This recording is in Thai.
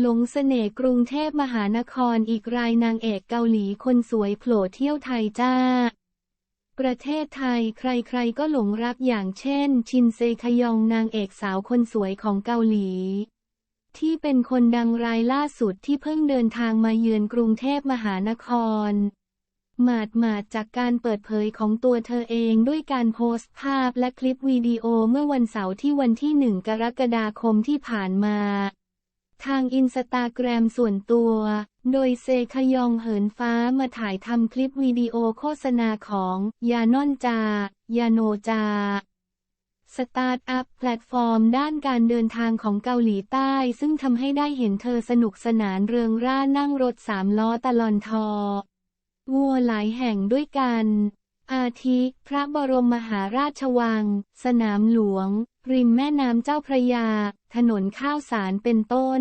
หลงเสน่ห์กรุงเทพมหานครอีกรายนางเอกเกาหลีคนสวยโผล่เที่ยวไทยจ้า ประเทศไทยใครๆก็หลงรักอย่างเช่น ชินเซคยองนางเอกสาวคนสวยของเกาหลี ที่เป็นคนดังรายล่าสุดที่เพิ่งเดินทางมาเยือนกรุงเทพมหานคร หมาดหมาดจากการเปิดเผยของตัวเธอเองด้วยการโพสต์ภาพและคลิปวิดีโอเมื่อวันเสาร์ที่วันที่ 1 กรกฎาคมที่ผ่านมา ทางอินสตาแกรมส่วนตัว โดยเซคยองเหินฟ้ามาถ่ายทำคลิปวิดีโอโฆษณาของยานอนจา ยาโนจา สตาร์ทอัพแพลตฟอร์มด้านการเดินทางของเกาหลีใต้ ซึ่งทำให้ได้เห็นเธอสนุกสนานเริงร่านั่งรถสามล้อตลอนทอ วัวหลายแห่งด้วยกัน อาทิ พระบรมมหาราชวัง สนามหลวง ริมแม่น้ำเจ้าพระยา ถนนข้าวสารเป็นต้น